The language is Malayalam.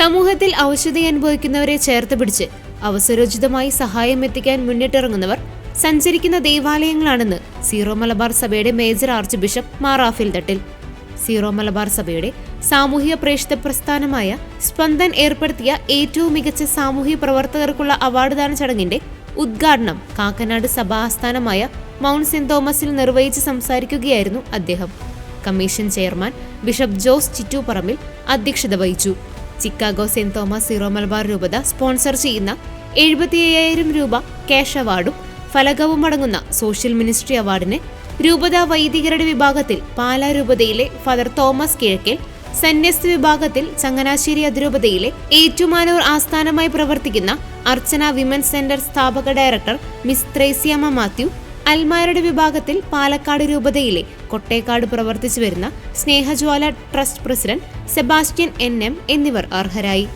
സമൂഹത്തിൽ ഔഷധി അനുഭവിക്കുന്നവരെ ചേർത്ത് പിടിച്ച് അവസരോചിതമായി സഹായം എത്തിക്കാൻ മുന്നിട്ടിറങ്ങുന്നവർ സഞ്ചരിക്കുന്ന ദേവാലയങ്ങളാണെന്ന് സീറോ മലബാർ സഭയുടെ major archbishop മാറാഫിൽ Thattil zero Malabar സഭയുടെ സാമൂഹിക പ്രേക്ഷിത പ്രസ്ഥാനമായ സ്പന്ദൻ ഏർപ്പെടുത്തിയ ഏറ്റവും മികച്ച സാമൂഹിക പ്രവർത്തകർക്കുള്ള അവാർഡ് ദാന ചടങ്ങിന്റെ ഉദ്ഘാടനം കാക്കനാട് സഭാ ആസ്ഥാനമായ മൗണ്ട് സെന്റ് തോമസിൽ നിർവഹിച്ച് സംസാരിക്കുകയായിരുന്നു അദ്ദേഹം. Commission chairman bishop Jose Chittooparambil അധ്യക്ഷത വഹിച്ചു. Chicago saint Thomas Syro Malabar രൂപത സ്പോൺസർ ചെയ്യുന്ന എഴുപത്തി അയ്യായിരം രൂപ ക്യാഷ് അവാർഡും ഫലകവും അടങ്ങുന്ന സോഷ്യൽ മിനിസ്ട്രി അവാർഡിന് രൂപത വൈദികരുടെ വിഭാഗത്തിൽ പാലാ രൂപതയിലെ ഫാദർ തോമസ് കിഴക്കൽ സന്യസ്ത വിഭാഗത്തിൽ ചങ്ങനാശ്ശേരി അതിരൂപതയിലെ ഏറ്റുമാനൂർ ആസ്ഥാനമായി പ്രവർത്തിക്കുന്ന അർച്ചന വിമൻസ് സെന്റർ സ്ഥാപക ഡയറക്ടർ മിസ് ത്രേസ്യാമ്മ മാത്യു അൽമാരുടെ വിഭാഗത്തിൽ പാലക്കാട് രൂപതയിലെ കൊട്ടേക്കാട് പ്രവർത്തിച്ചു വരുന്ന Snehajwala trust president Sebastian N M എന്നിവർ അർഹരായി.